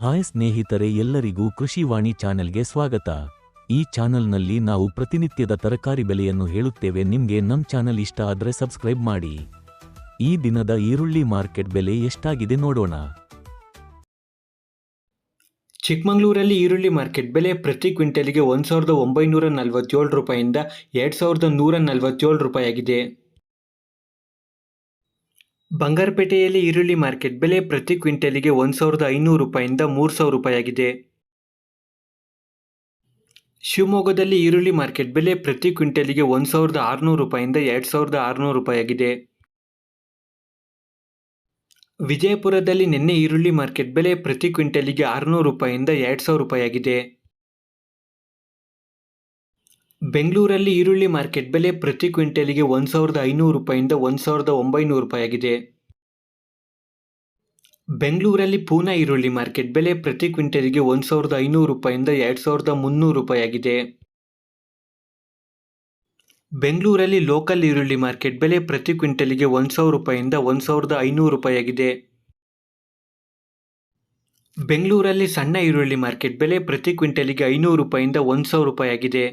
Hi ಸ್ನೇಹಿತರೆ ಎಲ್ಲರಿಗೂ ಕೃಷಿವಾಣಿ ಚಾನೆಲ್ಗೆ ಸ್ವಾಗತ. ಈ ಚಾನೆಲ್ನಲ್ಲಿ ನಾವು ಪ್ರತಿನಿತ್ಯದ ತರಕಾರಿ ಬೆಲೆಯನ್ನು ಹೇಳುತ್ತೇವೆ. ನಿಮಗೆ ನಮ್ಮ ಚಾನೆಲ್ ಇಷ್ಟ ಆದರೆ ಸಬ್ಸ್ಕ್ರೈಬ್ ಮಾಡಿ. ಈ ದಿನದ ಈರುಳ್ಳಿ ಮಾರ್ಕೆಟ್ ಬೆಲೆ ಎಷ್ಟಾಗಿದೆ ನೋಡೋಣ. ಚಿಕ್ಕಮಗಳೂರಲ್ಲಿ ಈರುಳ್ಳಿ ಮಾರ್ಕೆಟ್ ಬೆಲೆ ಪ್ರತಿ ಕ್ವಿಂಟಲ್ಗೆ ಒಂದು ಸಾವಿರದ ಒಂಬೈನೂರ ನಲವತ್ತೇಳು ರೂಪಾಯಿಂದ ಎರಡು ಸಾವಿರದ ನೂರ ನಲವತ್ತೇಳು ರೂಪಾಯಿಯಾಗಿದೆ. ಬಂಗಾರಪೇಟೆಯಲ್ಲಿ ಈರುಳ್ಳಿ ಮಾರ್ಕೆಟ್ ಬೆಲೆ ಪ್ರತಿ ಕ್ವಿಂಟಲಿಗೆ ಒಂದು ಸಾವಿರದ ಐನೂರು ರೂಪಾಯಿಂದ ಮೂರು ಸಾವಿರ ರೂಪಾಯಿಯಾಗಿದೆ. ಶಿವಮೊಗ್ಗದಲ್ಲಿ ಈರುಳ್ಳಿ ಮಾರ್ಕೆಟ್ ಬೆಲೆ ಪ್ರತಿ ಕ್ವಿಂಟಲಿಗೆ ಒಂದು ಸಾವಿರದ ಆರುನೂರು ರೂಪಾಯಿಂದ ಎರಡು ಸಾವಿರದ ಆರುನೂರು ರೂಪಾಯಿಯಾಗಿದೆ. ವಿಜಯಪುರದಲ್ಲಿ ನಿನ್ನೆ ಈರುಳ್ಳಿ ಮಾರ್ಕೆಟ್ ಬೆಲೆ ಪ್ರತಿ ಕ್ವಿಂಟಲಿಗೆ ಆರುನೂರು ರೂಪಾಯಿಂದ ಎರಡು ಸಾವಿರ ರೂಪಾಯಿಯಾಗಿದೆ. ಬೆಂಗಳೂರಲ್ಲಿ ಈರುಳ್ಳಿ ಮಾರ್ಕೆಟ್ ಬೆಲೆ ಪ್ರತಿ ಕ್ವಿಂಟಲಿಗೆ ಒಂದು ಸಾವಿರದ ಐನೂರು ರೂಪಾಯಿಂದ ಒಂದು ಸಾವಿರದ ಒಂಬೈನೂರು ರೂಪಾಯಿಯಾಗಿದೆ. ಬೆಂಗಳೂರಲ್ಲಿ ಪೂನಾ ಈರುಳ್ಳಿ ಮಾರ್ಕೆಟ್ ಬೆಲೆ ಪ್ರತಿ ಕ್ವಿಂಟಲಿಗೆ ಒಂದು ಸಾವಿರದ ಐನೂರು ರೂಪಾಯಿಂದ ಎರಡು ಸಾವಿರದ ಮುನ್ನೂರು ರೂಪಾಯಿಯಾಗಿದೆ. ಬೆಂಗಳೂರಲ್ಲಿ ಲೋಕಲ್ ಈರುಳ್ಳಿ ಮಾರ್ಕೆಟ್ ಬೆಲೆ ಪ್ರತಿ ಕ್ವಿಂಟಲಿಗೆ ಒಂದು ಸಾವಿರ ರೂಪಾಯಿಂದ ಒಂದು ಸಾವಿರದ ಐನೂರು ರೂಪಾಯಿಯಾಗಿದೆ. ಬೆಂಗಳೂರಲ್ಲಿ ಸಣ್ಣ ಈರುಳ್ಳಿ ಮಾರ್ಕೆಟ್ ಬೆಲೆ ಪ್ರತಿ ಕ್ವಿಂಟಲಿಗೆ ಐನೂರು ರೂಪಾಯಿಂದ ಒಂದು ಸಾವಿರ ರೂಪಾಯಿಯಾಗಿದೆ.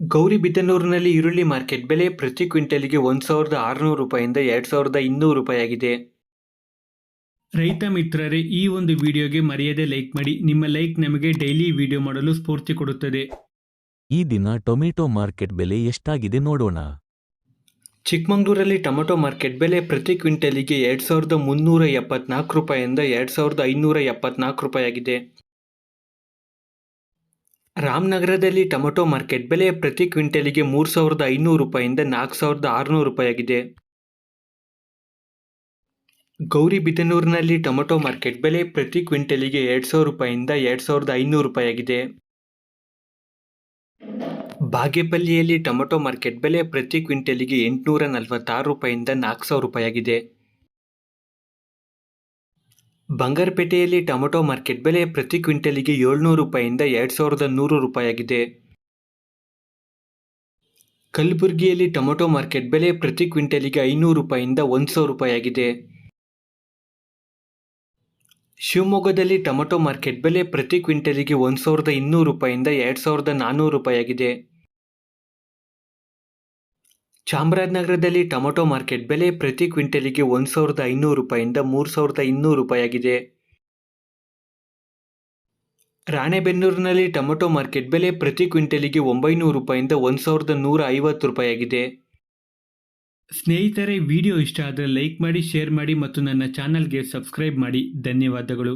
ಗೌರಿಬಿದನೂರಿನಲ್ಲಿ ಈರುಳ್ಳಿ ಮಾರ್ಕೆಟ್ ಬೆಲೆ ಪ್ರತಿ ಕ್ವಿಂಟಲ್ಗೆ ಒಂದು ಸಾವಿರದ ಆರುನೂರು ರೂಪಾಯಿಂದ ಎರಡು ಸಾವಿರದ ಇನ್ನೂರು ರೂಪಾಯಿಯಾಗಿದೆ. ರೈತ ಮಿತ್ರರೇ ಈ ಒಂದು ವಿಡಿಯೋಗೆ ಮರೆಯದೆ ಲೈಕ್ ಮಾಡಿ. ನಿಮ್ಮ ಲೈಕ್ ನಮಗೆ ಡೈಲಿ ವಿಡಿಯೋ ಮಾಡಲು ಸ್ಫೂರ್ತಿ ಕೊಡುತ್ತದೆ. ಈ ದಿನ ಟೊಮೆಟೊ ಮಾರ್ಕೆಟ್ ಬೆಲೆ ಎಷ್ಟಾಗಿದೆ ನೋಡೋಣ. ಚಿಕ್ಕಮಂಗ್ಳೂರಲ್ಲಿ ಟೊಮೆಟೊ ಮಾರ್ಕೆಟ್ ಬೆಲೆ ಪ್ರತಿ ಕ್ವಿಂಟಲಿಗೆ ಎರಡು ಸಾವಿರದ ಮುನ್ನೂರ ಎಪ್ಪತ್ನಾಲ್ಕು ರೂಪಾಯಿಂದ ಎರಡು ಸಾವಿರದ ಐನೂರ ಎಪ್ಪತ್ನಾಲ್ಕು ರೂಪಾಯಿಯಾಗಿದೆ. ರಾಮನಗರದಲ್ಲಿ ಟೊಮೆಟೊ ಮಾರ್ಕೆಟ್ ಬೆಲೆ ಪ್ರತಿ ಕ್ವಿಂಟಲಿಗೆ ಮೂರು ಸಾವಿರದ ಐನೂರು ರೂಪಾಯಿಂದ ನಾಲ್ಕು ಸಾವಿರದ ಆರುನೂರು ರೂಪಾಯಿಯಾಗಿದೆ. ಗೌರಿಬಿದನೂರಿನಲ್ಲಿ ಟೊಮೆಟೊ ಮಾರ್ಕೆಟ್ ಬೆಲೆ ಪ್ರತಿ ಕ್ವಿಂಟಲಿಗೆ ಎರಡು ಸಾವಿರ ರೂಪಾಯಿಂದ ಎರಡು ಸಾವಿರದ ಐನೂರು ರೂಪಾಯಿಯಾಗಿದೆ. ಬಾಗೇಪಲ್ಲಿಯಲ್ಲಿ ಟೊಮೆಟೊ ಮಾರ್ಕೆಟ್ ಬೆಲೆ ಪ್ರತಿ ಕ್ವಿಂಟಲಿಗೆ ಎಂಟುನೂರ ನಲವತ್ತಾರು ರೂಪಾಯಿಂದ ನಾಲ್ಕು ಸಾವಿರ ರೂಪಾಯಿಯಾಗಿದೆ. ಬಂಗಾರಪೇಟೆಯಲ್ಲಿ ಟೊಮೆಟೊ ಮಾರ್ಕೆಟ್ ಬೆಲೆ ಪ್ರತಿ ಕ್ವಿಂಟಲಿಗೆ ಏಳ್ನೂರು ರೂಪಾಯಿಂದ ಎರಡು ಸಾವಿರದ ನೂರು ರೂಪಾಯಿಯಾಗಿದೆ. ಕಲಬುರಗಿಯಲ್ಲಿ ಟೊಮೆಟೊ ಮಾರ್ಕೆಟ್ ಬೆಲೆ ಪ್ರತಿ ಕ್ವಿಂಟಲಿಗೆ ಐನೂರು ರೂಪಾಯಿಂದ ಒಂದು ಸಾವಿರ ರೂಪಾಯಿಯಾಗಿದೆ. ಶಿವಮೊಗ್ಗದಲ್ಲಿ ಟೊಮೆಟೊ ಮಾರ್ಕೆಟ್ ಬೆಲೆ ಪ್ರತಿ ಕ್ವಿಂಟಲಿಗೆ ಒಂದು ಸಾವಿರದ ಇನ್ನೂರು ರೂಪಾಯಿಂದ ಎರಡು ಸಾವಿರದ ನಾನ್ನೂರು ರೂಪಾಯಿಯಾಗಿದೆ. ಚಾಮರಾಜನಗರದಲ್ಲಿ ಟೊಮೆಟೊ ಮಾರ್ಕೆಟ್ ಬೆಲೆ ಪ್ರತಿ ಕ್ವಿಂಟಲಿಗೆ ಒಂದು ಸಾವಿರದ ಐನೂರು ರೂಪಾಯಿಂದ ಮೂರು ಸಾವಿರದ ಇನ್ನೂರು ರೂಪಾಯಿಯಾಗಿದೆ. ರಾಣೆಬೆನ್ನೂರಿನಲ್ಲಿ ಟೊಮೊಟೊ ಮಾರ್ಕೆಟ್ ಬೆಲೆ ಪ್ರತಿ ಕ್ವಿಂಟಲಿಗೆ ಒಂಬೈನೂರು ರೂಪಾಯಿಂದ ಒಂದು ಸಾವಿರದ ನೂರ ಐವತ್ತು ರೂಪಾಯಿಯಾಗಿದೆ. ಸ್ನೇಹಿತರೆ, ವಿಡಿಯೋ ಇಷ್ಟ ಆದರೆ ಲೈಕ್ ಮಾಡಿ, ಶೇರ್ ಮಾಡಿ ಮತ್ತು ನನ್ನ ಚಾನಲ್ಗೆ ಸಬ್ಸ್ಕ್ರೈಬ್ ಮಾಡಿ. ಧನ್ಯವಾದಗಳು.